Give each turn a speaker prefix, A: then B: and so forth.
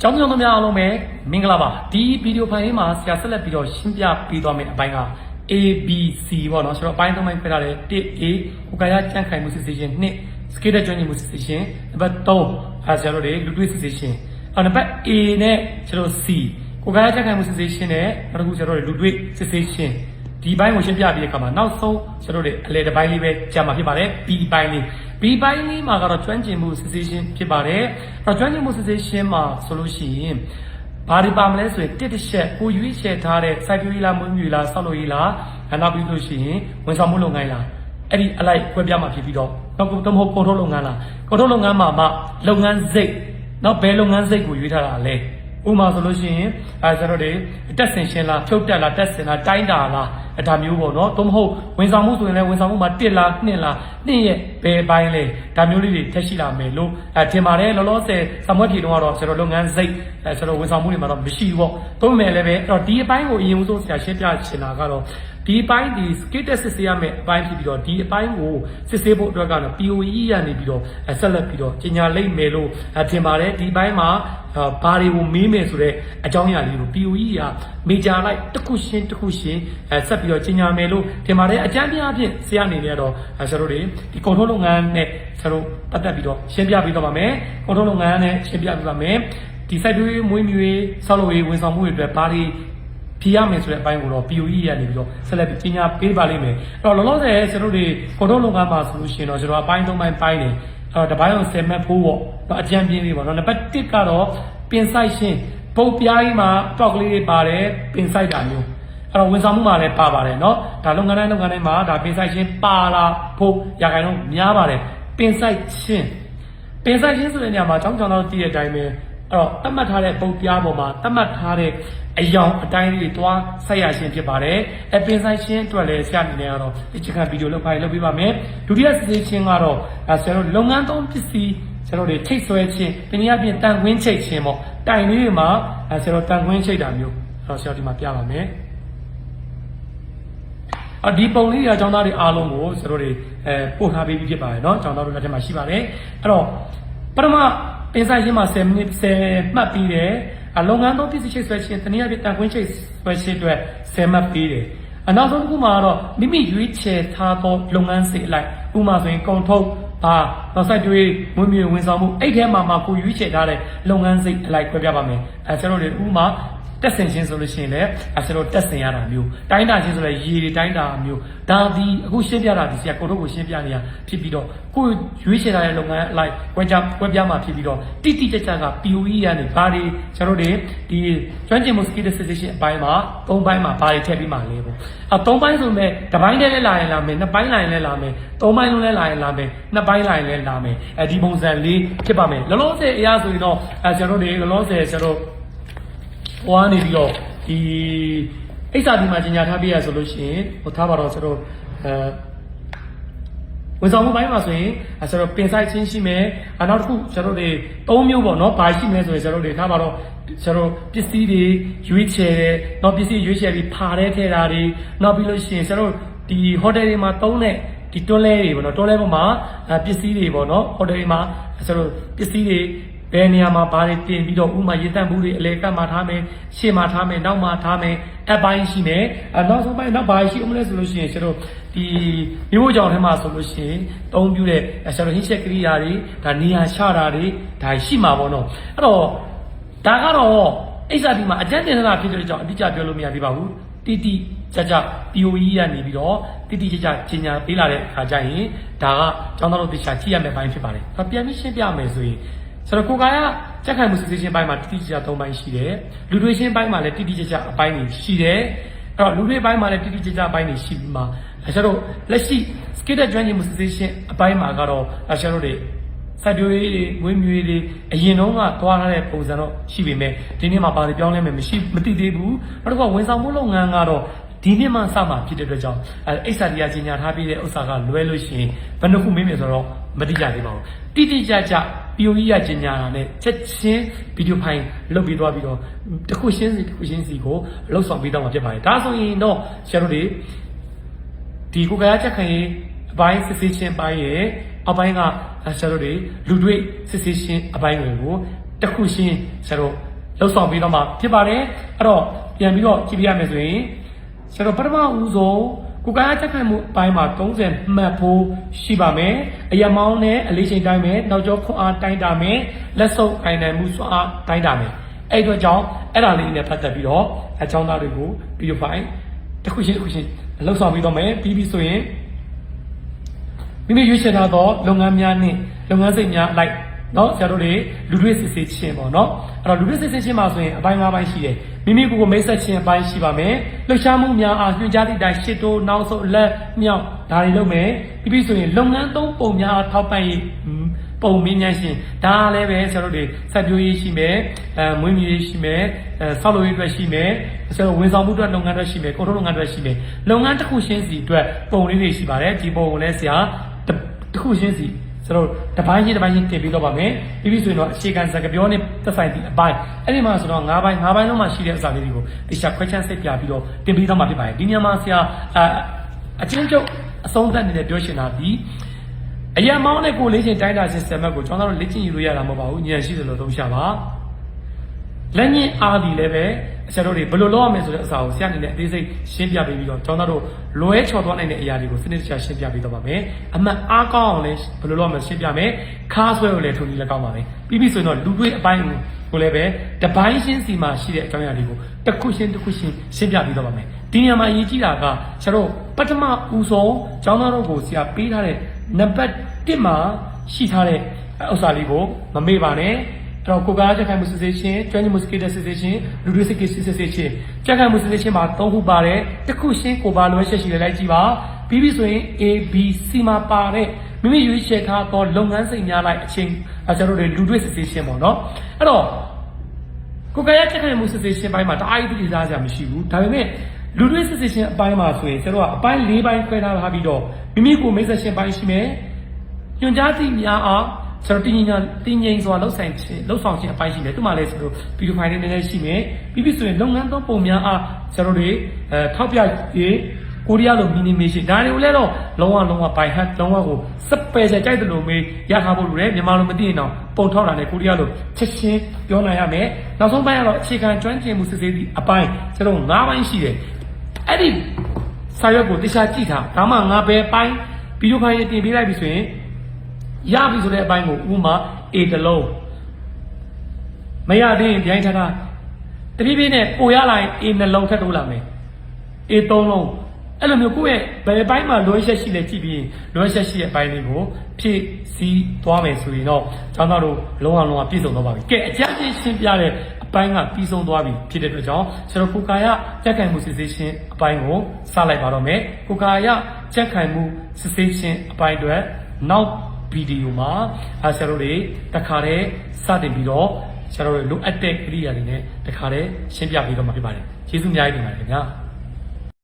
A: ကျောင်းကျောင်းသားများအားလုံးပဲမင်္ဂလာပါဒီဗီဒီယိုဖိုင်လေးမှာဆရာဆက်လက်ပြီးတော့ရှင်းပြပေးသွားမယ့်အပိုင်းက A B C ပေါ့နော်ဆိုတော့အပိုင်းသုံးပိုင်းပြထားတယ် 1A ကိုကာယကြံ့ခိုင်မှုစစ်ဆေးခြင်း2 scale ကျွမ်းကျင်မှုစစ်ဆေးခြင်းနံပါတ်3အဲဆရာတို့တွေလူတွေ့စစ်ဆေးခြင်းအဲနံပါတ် A နဲ့ကျွန်တော် C ကိုကာယကြံ့ခိုင်မှုစစ်ဆေးခြင်းနဲ့နောက်တစ်ခုဆရာတို့တွေလူတွေ့စစ်ဆေးခြင်းဒီဘိုင်းကိုရှင်းပြပြီးတဲ့အခါမှာနောက်ဆုံးကျွန်တော်တို့အလဲတစ်ပိုင်းလေးပဲကြာမှာဖြစ်ပါတယ် B ဘိုင်းလေး B ဘိုင်းလေးမှာကတော့ကျွမ်းကျင်မှုစစ်ဆေးခြင်းဖြစ်ပါတယ်အဲ့တော့ကျွမ်းကျင်မှုစစ်ဆေးခြင်းမှာဆိုလို့ရှိရင်ဘာဒီပါမလဲဆိုရင်တစ်တစ်ချက်ကိုရွေးချယ်ထားတဲ့စိုက်ပျိုးရေးလားမွေးမြူရေးလားဆောက်လုပ်ရေးလားနောက်ပြီးလို့ရှိရင်ဝန်ဆောင်မှုလုပ်ငန်းလားအဲ့ဒီအလိုက်ခွဲပြမှာဖြစ်ပြီးတော့တော့တော့မဟုတ်ကုန်ထုတ်လုပ်ငန်းလားကုန်ထုတ်လုပ်ငန်းမှာမှလုပ်ငန်းစိတ်နောက်ဘယ်လုပ်ငန်းစိတ်ကိုရွေးထားတာလဲ ဥပမာဆိုလို့ရှိရင်အဲကျွန်တော်တို့တက်ဆင်ရှင်းလားဖြုတ်တက်လားတက်ဆင်လားတိုင်းတာလားအဲဒါမျိုးပေါ့နော်သို့မဟုတ်ဝန်ဆောင်မှုဆိုရင်လည်းဝန်ဆောင်မှုမှာ1လား2လား2ရဲ့ဘယ်ပိုင်းလဲဒါမျိုးလေးတွေထက်ရှိလာမယ်လို့အဲထင်ပါတယ်လောလောဆယ်စမွက်ဖြေတုန်းကတော့ကျွန်တော်လုပ်ငန်းစိတ်အဲကျွန်တော်ဝန်ဆောင်မှုတွေမှာတော့မရှိဘူးပေါ့သို့မဲ့လည်းပဲအဲ့တော့ဒီအပိုင်းကိုအရင်ဆုံးဆရာရှင်းပြချင်တာကတော့ ဒီအပိုင်းဒီ skill test စစ်ဆေးရမယ့်အပိုင်းဖြစ်ပြီးတော့ဒီအပိုင်းကိုစစ်ဆေးဖို့အတွက်ကတော့ POE ရနေပြီးတော့ဆက်လက်ပြီးတော့ကြီးညာလိမ့်မယ်လို့ထင်ပါတယ်ဒီဘိုင်းမှာဘာတွေကိုမေးမယ်ဆိုတော့အကြောင်းအရာလေးကို POE ကမေဂျာလိုက်တစ်ခုရှင်းတစ်ခုရှင်းဆက်ပြီးတော့ကြီးညာမယ်လို့ထင်ပါတယ်အကြမ်းပြအဖြစ်ဆရာအနေနဲ့ကတော့ဆရာတို့တွေဒီကုန်ထုတ်လုပ်ငန်းနဲ့ဆရာတို့ပတ်သက်ပြီးတော့ရှင်းပြပေးတော့ပါမယ်ကုန်ထုတ်လုပ်ငန်းနဲ့ရှင်းပြပေးပါမယ်ဒီ site တွေမွေးမြူရေးဆောက်လုပ်ရေးဝန်ဆောင်မှုတွေအတွက်ဘာတွေ ဖြေရမယ်ဆိုတဲ့အပိုင်းကိုတော့ POE ရနေပြီးတော့ဆက်လက်ပြီးကြီးညာပေးပါလိမ့်မယ်အဲ့တော့လောလောဆယ်ကျွန်တော်တို့တွေကုန်ထုတ်လုပ်ငန်းမှာဆိုလို့ရှိရင်တော့ကျွန်တော်အပိုင်း၃ပိုင်းပိုင်းနေအဲ့တော့တပိုင်းအောင်10မှတ်ဖို့ပေါ့တော့အကြံပြင်းလေးပေါ့နော်နံပါတ်1ကတော့ပင်ဆိုင်ရှင်းပုတ်ပြားကြီးမှာတောက်ကလေးတွေပါတယ်ပင်ဆိုင်တာမျိုးအဲ့တော့ဝန်ဆောင်မှုမှာလည်းပါပါတယ်เนาะဒါလုပ်ငန်းတိုင်းလုပ်ငန်းတိုင်းမှာဒါပင်ဆိုင်ရှင်းပါလာဖို့ရခိုင်တော့များပါတယ်ပင်ဆိုင်ရှင်းပင်ဆိုင်ရှင်းဆိုတဲ့နေရာမှာအကြောင်းကြောင့်တော့တည်တဲ့အတိုင်းပဲ အဲ့တော့တတ်မှတ်ထားတဲ့ပုံပြားပေါ်မှာတတ်မှတ်ထားတဲ့အယောင်အတိုင်းလေးတွေတွားဆက်ရခြင်းဖြစ်ပါတယ်။အပင်ဆိုင်ခြင်းအတွက်လည်းဆရာအနေနဲ့ကတော့ဒီချက်ခံဗီဒီယိုလုပ်ဖိုင်လုပ်ပေးပါမယ်။ဒုတိယစစ်ဆေးခြင်းကတော့အဲဆရာတို့လုပ်ငန်းသုံးပစ္စည်းဆရာတို့တွေထိတ်ဆွဲခြင်းပညာပြင်တန်ခွင်းချိတ်ခြင်းပေါ့တိုင်လေးတွေမှာအဲဆရာတို့တန်ခွင်းချိတ်တာမျိုးအဲ့တော့ဆရာဒီမှာပြပါမယ်။အဒီပုံလေးရာကျောင်းသားတွေအားလုံးကိုဆရာတို့တွေအဲပို့ထားပေးပြီးဖြစ်ပါတယ်เนาะကျောင်းသားတို့လက်ထက်မှာရှိပါတယ်။အဲ့တော့ပထမ ပင်ဆိုင်ခြင်းမှာ10မိနစ်10မှတ်ပြီးတယ်အလုပ်ငန်းသုံးပစ္စည်းချိတ်ဆွဲခြင်းတနည်းအားဖြင့်တန်ခွင်းချိတ်ဆွဲခြင်းအတွက်10မှတ်ပြီးတယ်အနောက်ဆုံးတစ်ခုမှာတော့မိမိရွေးချယ်ထားသောလုပ်ငန်းစဉ်အလိုက်ဥပမာဆိုရင်ကုန်ထုတ်ဘာနောက်ဆက်တွေးမွေးမြူဝန်ဆောင်မှုအဲ့ထဲမှာမှာကိုရွေးချယ်ထားတဲ့လုပ်ငန်းစိတ်အလိုက်ခွဲပြပါမယ်အဲကျွန်တော်တို့ဥပမာ တက်ဆင်ခြင်းဆိုလို့ရှိရင်လည်းအဲကျွန်တော်တက်ဆင်ရတာမျိုးတိုင်းတာခြင်းဆိုလည်းရေတွေတိုင်းတာမျိုးဒါဒီအခုရှင်းပြတာဒီဆရာကိုတို့ကိုရှင်းပြနေရဖြစ်ပြီးတော့ကိုရွေးချယ်ထားတဲ့လုပ်ငန်းအလိုက်ခွဲခြားခွဲပြမှာဖြစ်ပြီးတော့တိတိကျကျက POE ရနေဘာတွေကျွန်တော်တို့ဒီကျွမ်းကျင်မှု skill decision အပိုင်းမှာ၃ပိုင်းမှာဘာတွေထည့်ပြီးမှလဲပေါ့အဲ၃ပိုင်းဆိုမဲ့တစ်ပိုင်းတည်းလည်းလာရင်လာမယ်နှစ်ပိုင်းလာရင်လည်းလာမယ်သုံးပိုင်းလုံးလည်းလာရင်လာမယ်နှစ်ပိုင်းလာရင်လည်းလာမယ်အဲဒီပုံစံလေးဖြစ်ပါမယ်လောလောဆယ်အရာဆိုရင်တော့အဲကျွန်တော်တို့လောလောဆယ်ကျွန်တော် ဟိုကနေပြီးတော့ဒီအိစာဒီမှာကြီးညာထားပြရဆိုလို့ရှိရင်ဟိုထားပါတော့ကျွန်တော်အဲဝန်ဆောင်မှုပိုင်းမှာဆိုရင်အဲကျွန်တော်ပင်ဆိုင်ချင်းရှိမယ်အနောက်တစ်ခုကျွန်တော်တွေ၃မျိုးပေါ့နော်ဘာရှိမလဲဆိုရင်ကျွန်တော်တွေထားပါတော့ကျွန်တော်ပစ္စည်းတွေရွေးချယ်တယ်နောက်ပစ္စည်းရွေးချယ်ပြီးဖာတဲ့ထဲတာတွေနောက်ပြီးလို့ရှိရင်ကျွန်တော်ဒီဟိုတယ်တွေမှာသုံးတဲ့ဒီတွန်းလဲတွေပေါ့နော်တွန်းလဲပေါ်မှာပစ္စည်းတွေပေါ့နော်ဟိုတယ်တွေမှာကျွန်တော်ပစ္စည်းတွေ ဘယ်နေရာမှာဘာတွေတင်ပြီးတော့ဥမာရေတန့်ဘူးတွေအလဲကတ်မှာထားမယ်ရှေ့မှာထားမယ်နောက်မှာထားမယ်အပိုင်းရှိမယ်အနောက်ဆုံးပိုင်းနောက်ဘာရှိအောင်လဲဆိုလို့ရှိရင်ကျွန်တော်ဒီမြို့ကြောင်ထဲမှာဆိုလို့ရှိရင်တုံးပြတဲ့ကျွန်တော်ဟင်းချက်ကရိယာတွေဒါနေရာချတာတွေဒါရှိမှာပေါ့နော်အဲ့တော့ဒါကတော့အိစာဒီမှာအကျဉ်းတင်တာဖြစ်တဲ့ကြောင့်အတိအကျပြောလို့မရသေးပါဘူးတိတိကြကြ POE ရနေပြီးတော့တိတိကျကျကျင်ညာပေးလာတဲ့အခါကျရင်ဒါကကျောင်းသားတို့တရားကြည့်ရမယ့်ပိုင်းဖြစ်ပါတယ်။ဒါပြန်ပြီးရှင်းပြမယ်ဆိုရင် ဆိုတော့ကိုကာယကြက်ခိုင်မှုစစ်ဆေးခြင်းပိုင်းမှာတိတိကျကျသုံးပိုင်းရှိတယ်။လူတွေချင်းပိုင်းမှာလည်းတိတိကျကျအပိုင်းတွေရှိတယ်။အဲ့တော့လူတွေပိုင်းမှာလည်းတိတိကျကျအပိုင်းတွေရှိပြီးမှအဲကျတော့လက်ရှိ skill ကျွမ်းကျင်မှုစစ်ဆေးခြင်းအပိုင်းမှာကတော့အဲကျတော့တွေစိုက်ပျိုးရေးတွေမွေးမြူရေးတွေအရင်တုန်းကသွားထားတဲ့ပုံစံတော့ရှိပေမဲ့ဒီနေ့မှာဘာတွေပြောင်းလဲမယ်မရှိမသိသေးဘူးနောက်တစ်ခါဝန်ဆောင်မှုလုပ်ငန်းကတော့ဒီနေ့မှစမှာဖြစ်တဲ့အတွက်ကြောင့်အဲအိဆာတရားကြီးညာထားပြီးတဲ့ဥစ္စာကလွဲလို့ရှိရင်ဘယ်နှခုမေးမယ်ဆိုတော့ မတိကျသေးပါဘူးတိတိကျကျ POE ရကြီးညာတာနဲ့ချက်ချင်းဗီဒီယိုဖိုင်လုတ်ပြီးသွားပြီးတော့တစ်ခုရှင်းစီတစ်ခုရှင်းစီကိုလှုပ်ဆောင်ပေးတော့မှာဖြစ်ပါတယ်ဒါဆိုရင်တော့ဆရာတို့တွေဒီကိုကရချက်ခံရေးအပိုင်းစစ်ဆေးခြင်းပိုင်းရဲ့အပိုင်းကဆရာတို့တွေလူတွေ့စစ်ဆေးခြင်းအပိုင်းတွေကိုတစ်ခုရှင်းဆရာတို့လှုပ်ဆောင်ပြီးတော့မှဖြစ်ပါတယ်အဲ့တော့ပြန်ပြီးတော့ကြည့်ပြရမယ်ဆိုရင်ကျွန်တော်ပထမဦးဆုံး ကိုယ်ကာယချက်ခံမှုအပိုင်းမှာ30မှတ်ဖို့ရှိပါမယ်အရမောင်းနဲ့အလေးချိန်တိုင်းမယ်နောက်ကျောခွန်အားတိုင်းတာမယ်လက်စုပ်ခိုင်နိုင်မှုစွမ်းအားတိုင်းတာမယ်အဲ့အတွက်ကြောင့်အဲ့ဒါလေးနဲ့ပတ်သက်ပြီးတော့အကြောင်းသားတွေကိုဗီဒီယိုဖိုင်တစ်ခုချင်းတစ်ခုချင်းလှုပ်ဆောင်ပြီးတော့မယ်ပြီးပြီဆိုရင်မိမိရွေးချယ်ထားသောလုပ်ငန်းများနှင့်လုပ်ငန်းစိတ်များအလိုက် เนาะဆရာတို့တွေလူတွေစစ်စစ်ချင်းပေါ့เนาะအဲ့တော့လူတွေစစ်စစ်ချင်းမှာဆိုရင်အပိုင်း၅ပိုင်းရှိတယ်မိမိကိုယ်ကိုမိတ်ဆက်ချင်းအပိုင်းရှိပါမယ်လှုပ်ရှားမှုများအားညွှန်ကြားသည့်အတိုင်းရှစ်တိုးနောက်ဆုံးလက်မြောက်ဒါတွေလုပ်မယ်ပြီးပြီဆိုရင်လုပ်ငန်းသုံးပုံများအားထောက်ပံ့ရေးဟွန်းပုံမင်းများရှင်ဒါလည်းပဲဆရာတို့တွေစက်ပြိုးရေးရှိမယ်အဲမွေးမြူရေးရှိမယ်အဲဆောက်လုပ်ရေးအတွက်ရှိမယ်ဆရာတို့ဝန်ဆောင်မှုအတွက်လုပ်ငန်းအတွက်ရှိမယ်ကုန်ထုတ်လုပ်ငန်းအတွက်ရှိမယ်လုပ်ငန်းတစ်ခုချင်းစီအတွက်ပုံလေးတွေရှိပါတယ်ဒီပုံကိုလည်းဆရာ တစ်တစ်ခုချင်းစီ ကျွန်တော်တို့တစ်ပိုင်းချင်းတစ်ပိုင်းချင်းတင်ပြီးတော့ပါမယ်ပြီးပြီဆိုရင်တော့အခြေခံစကားပြောနဲ့သက်ဆိုင်သည့်အပိုင်းအဲ့ဒီမှာဆိုတော့၅ပိုင်း၅ပိုင်းလုံးမှာရှိတဲ့အစာလေးတွေကိုတခြား question စိတ်ပြပြီးတော့တင်ပြီးတော့မှဖြစ်ပါတယ်ဒီညမှာဆရာအအချင်းချုပ်အဆုံးသတ်နေတဲ့ပြောရှင်တာဒီအရာမောင်းနဲ့ကိုလေးချင်းတိုင်းတာ system ကိုကျွန်တော်တို့လေ့ကျင့်ယူလို့ရတာမဟုတ်ပါဘူးဉာဏ်ရှိတယ်လို့သုံးရှာပါ လက်ညှင်းအားဒီလည်းပဲဆရာတို့တွေဘယ်လိုလုပ်ရမလဲဆိုတဲ့အစာကိုဆရာအနေနဲ့အသေးစိတ်ရှင်းပြပေးပြီးတော့ကျောင်းသားတို့လွဲချော်သွားနိုင်တဲ့အရာတွေကိုစနစ်တကျရှင်းပြပေးတော့ပါမယ်အမှန်အားကောင်းအောင်လည်းဘယ်လိုလုပ်ရမလဲရှင်းပြမယ်ခါဆွဲကိုလည်းထုံကြီးလည်းကောင်းပါမယ်ပြီးပြီဆိုရင်တော့လူတွေအပိုင်းကိုလည်းပဲတပိုင်းရှင်းစီမှာရှိတဲ့အကြောင်းအရာတွေကိုတစ်ခုချင်းတစ်ခုချင်းရှင်းပြပေးတော့ပါမယ်ဒီနေရာမှာအရေးကြီးတာကဆရာတို့ပထမဦးဆုံးကျောင်းသားတို့ကိုဆရာပေးထားတဲ့နံပါတ်1မှာရှိထားတဲ့ဥစ္စာလေးကိုမမေ့ပါနဲ့ အဲ့တော့ကိုကားချက်ခိုင်မှုစစ်ဆေးခြင်းကျွမ်းကျင်မှုစကိတဲ့စစ်ဆေးခြင်းလူတွေစိတ်ကိစစ်ဆေးခြင်းချက်ခိုင်မှုစစ်ဆေးခြင်းမှာ၃ခုပါတယ်တစ်ခုရှင်းကိုပါလွဲချက်ရှိတယ်လိုက်ကြည့်ပါပြီးပြီဆိုရင် A B C မှာပါတဲ့မိမိရွေးချယ်ထားသောလုပ်ငန်းစိတ်များလိုက်အချင်းအဲကျွန်တော်တို့လူတွေစစ်ဆေးခြင်းပေါ့နော်အဲ့တော့ကိုကားချက်ခိုင်မှုစစ်ဆေးခြင်းပိုင်းမှာတအားကြီးတိကျစားစရာမရှိဘူးဒါပေမဲ့လူတွေစစ်ဆေးခြင်းအပိုင်းမှာဆိုရင်ကျွန်တော်ကအပိုင်း၄ပိုင်းခွဲထားထားပြီးတော့မိမိကိုမိတ်ဆက်ခြင်းပိုင်းရှိမယ်ညွှန်ကြားသည့်များအား ကျွန်တော်တင်းငင်တင်းငင်စွာလှုပ်ဆောင်ခြင်းလှုပ်ဆောင်ခြင်းအပိုင်းရှိတယ်သူမှလည်းကျွန်တော်ဗီဒီယိုဖိုင်လေးနည်းနည်းရှိမယ်ပြီးပြီဆိုရင်လုပ်ငန်းသုံးပုံများအားကျွန်တော်တွေအဲထောက်ပြရေးကိုရီးယားလိုမီနီမေးရှင်းဒါတွေကိုလည်းတော့လုံးဝလုံးဝဘိုင်ဟတ်လုံးဝကိုစပယ်ချက်ကြိုက်တယ်လို့မေးရထားဖို့လိုတယ်မြန်မာလိုမသိရင်တော့ပုံထောက်တာနဲ့ကိုရီးယားလိုချက်ချင်းပြောနိုင်ရမယ်နောက်ဆုံးပိုင်းကတော့အခြေခံကျွမ်းကျင်မှုစစ်ဆေးသည့်အပိုင်းကျွန်တော်၅ပိုင်းရှိတယ်အဲ့ဒီစာရွက်ကိုတရားကြည့်ထားဒါမှငါဘယ်ပိုင်းဗီဒီယိုဖိုင်တင်ပေးလိုက်ပြီဆိုရင် ရပြီဆိုတဲ့အပိုင်းကိုဥမာ A တစ်လုံးမရသေးရင်ပြိုင်ထတာတပြည့်ပြည့်နဲ့ပိုရလာရင် A နှလုံးထပ်တိုးလာမယ် A သုံးလုံးအဲ့လိုမျိုးကိုယ့်ရဲ့ဘယ်ပိုင်းမှာလွှဲချက်ရှိလဲကြည့်ပြီးရင်လွှဲချက်ရှိတဲ့အပိုင်းလေးကိုဖြည့်စည်းသွားမယ်ဆိုရင်တော့ကျောင်းသားတို့လုံးဝလုံးဝပြည့်စုံတော့ပါပြီကဲအကြမ်းဖျင်းရှင်းပြတဲ့အပိုင်းကပြီးဆုံးသွားပြီဖြစ်တဲ့အတွက်ကြောင့်ကျွန်တော်ကိုကာယကြက်ခံမှုစစ်ဆေးခြင်းအပိုင်းကိုစလိုက်ပါတော့မယ်ကိုကာယကြက်ခံမှုစစ်ဆေးခြင်းအပိုင်းအတွက်နောက် ဗီဒီယိုမှာအဲဆရာတို့တွေတခါတည်းစတင်ပြီးတော့ဆရာတို့တွေလိုအပ်တဲ့ကိရိယာတွေနဲ့တခါတည်းရှင်းပြပေးတော့မှာဖြစ်ပါတယ်ကျေးဇူးအများကြီးတင်ပါတယ်ခင်ဗျာ